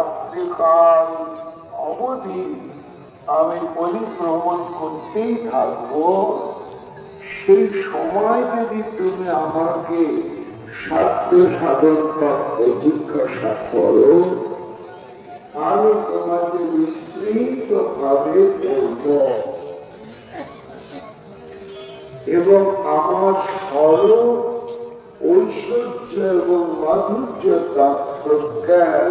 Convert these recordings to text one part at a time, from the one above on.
রাত্রিকাল অবধি আমি পরিভ্রমণ করতেই থাকব। সেই সময় যদি তুমি আমাকে সাধ্য সাধন তত্ত্ব জিজ্ঞাসা করো, আমি তোমাকে বিস্তৃত ভাবে বলব। এবং আমার সরল, ঐশ্বর্য এবং মাধুর্য তত্ত্বজ্ঞান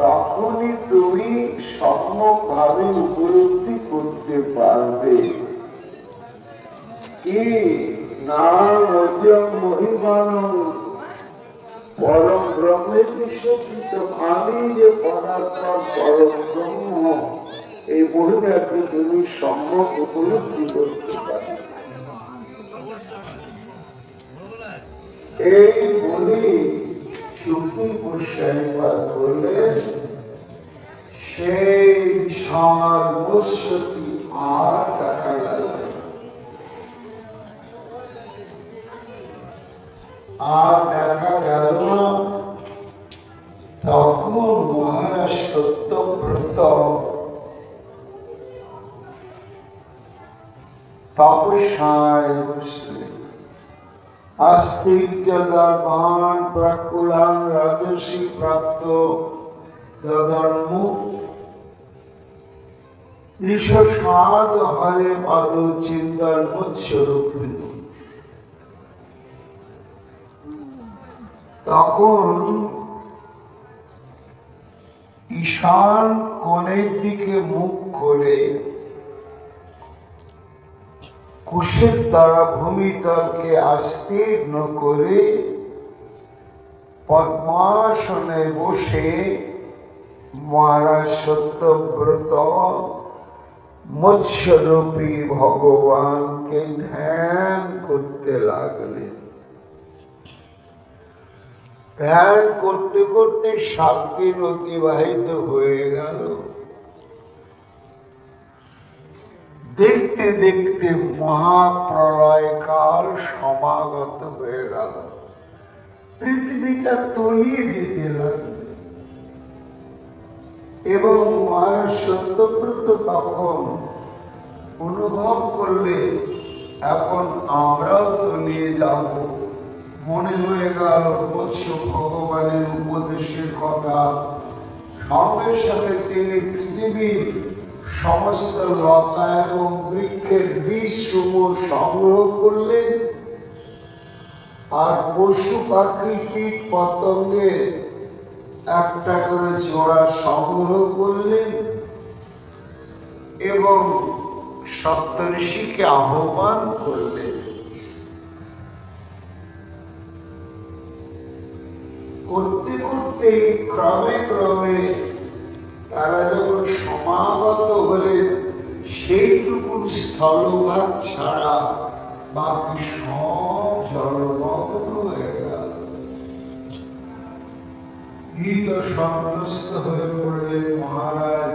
তখনই তুমি সম্যকভাবে উপলব্ধি করতে পারবে। কি না মধ্যম পরম ব্রহ্মের বিশ্বকৃত আমি যে পদার্থ পরম ব্রহ্ম, এই তুমি সম্যক উপলব্ধি করতে পারবে। এই চুক্তি গোস্বাইপাদ করলেন সেই মৎস্যটি আর দেখা আর দেখা গেল না, তখন মহারাজ সত্যব্রত বসলেন। আস্তিক্যদান প্রাকুলান রাজসী প্রাপ্ত ঋষসাদ হরে পদ তখন ঈশান কোণের দিকে মুখ করে কুশের দ্বারা ভূমিতলকে আস্তীর্ণ করে পদ্মাসনে বসে মহারাজ সত্যব্রত মৎস্যরূপী ভগবানকে ধ্যান করতে লাগলেন। ধ্যান করতে করতে সাত দিন অতিবাহিত হয়ে গেল। দেখতে দেখতে মহাপ্রলয় কাল সমাগত হয়ে গেল। পৃথিবীটা তলিয়ে যেতে লাগল। এবং সত্যব্রত তখন অনুভব করলে, এখন আমরাও তলিয়ে যাব। মনে হয়ে গেল মৎস্য ভগবানের উপদেশের কথা। সঙ্গে সঙ্গে তিনি পৃথিবীর সমস্ত লতা এবং বৃক্ষের বীজ সমূহ সংগ্রহ করলেন আর পশু পাখি, কীট পতঙ্গের একটা করে জোড়া সংগ্রহ করলেন এবং সপ্তঋষিকে আহ্বান করলেন করতে করতে ক্রমে ক্রমে তারা যখন সমাগত হলেন সেইটুকু স্থলভাগ ছাড়া বাকি সব জলমগ্ন হয়ে গেল। গীত সন্ত্রস্ত হয়ে পড়লেন মহারাজ।